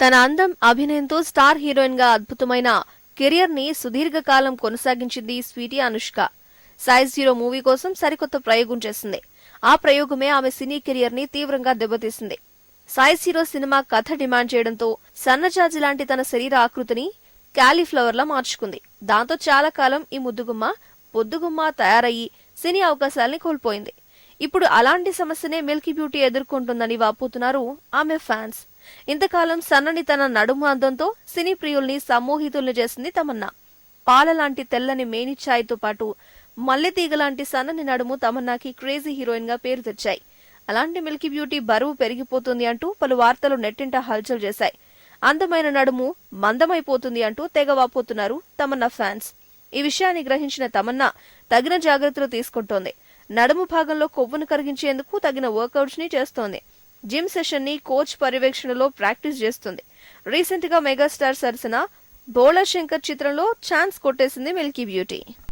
తన అందం అభినయంతో స్టార్ హీరోయిన్గా అద్భుతమైన కెరియర్ని సుదీర్ఘకాలం కొనసాగించింది sweetie Anushka. Size zero movie కోసం సరికొత్త ప్రయోగం చేసింది. ఆ ప్రయోగమే ఆమె సినీ కెరియర్ని తీవ్రంగా దెబ్బతీసింది. సైజ్ హీరో సినిమా కథ డిమాండ్ చేయడంతో సన్నజాజి లాంటి తన శరీర ఆకృతిని క్యాలీఫ్లవర్లా మార్చుకుంది. దాంతో చాలా కాలం ఈ ముద్దుగుమ్మ పొద్దుగుమ్మ తయారయ్యి సినీ అవకాశాల్ని కోల్పోయింది. ఇప్పుడు అలాంటి సమస్యనే మిల్కీ బ్యూటీ ఎదుర్కొంటుందని వాపోతున్నారు ఆమె ఫ్యాన్స్. ఇంతకాలం సన్నని తన నడుము అందంతో సినీ ప్రియుల్ని సమ్మోహితుల్ని చేసింది తమన్నా. పాల లాంటి తెల్లని మేనిఛాయ్తో పాటు మల్లెతీగ లాంటి సన్నని నడుము తమన్నాకి క్రేజీ హీరోయిన్గా పేరు తెచ్చాయి. అలాంటి మిల్కీ బ్యూటీ బరువు పెరిగిపోతుంది అంటూ పలు వార్తలు నెట్టింట హల్చల్ చేశాయి. అందమైన నడుము మందమైపోతుంది అంటూ తెగ వాపోతున్నారు తమన్నా ఫ్యాన్స్. ఈ విషయాన్ని గ్రహించిన తమన్నా తగిన జాగ్రత్తలు తీసుకుంటోంది. నడుము భాగంలో కొవ్వును కరిగించేందుకు తగిన వర్కౌట్స్ని చేస్తోంది. జిమ్ సెషన్ని కోచ్ పర్యవేక్షణలో ప్రాక్టీస్ చేస్తుంది. రీసెంట్గా మెగాస్టార్ సరసన బోళా శంకర్ చిత్రంలో ఛాన్స్ కొట్టేసింది మిల్కీ బ్యూటీ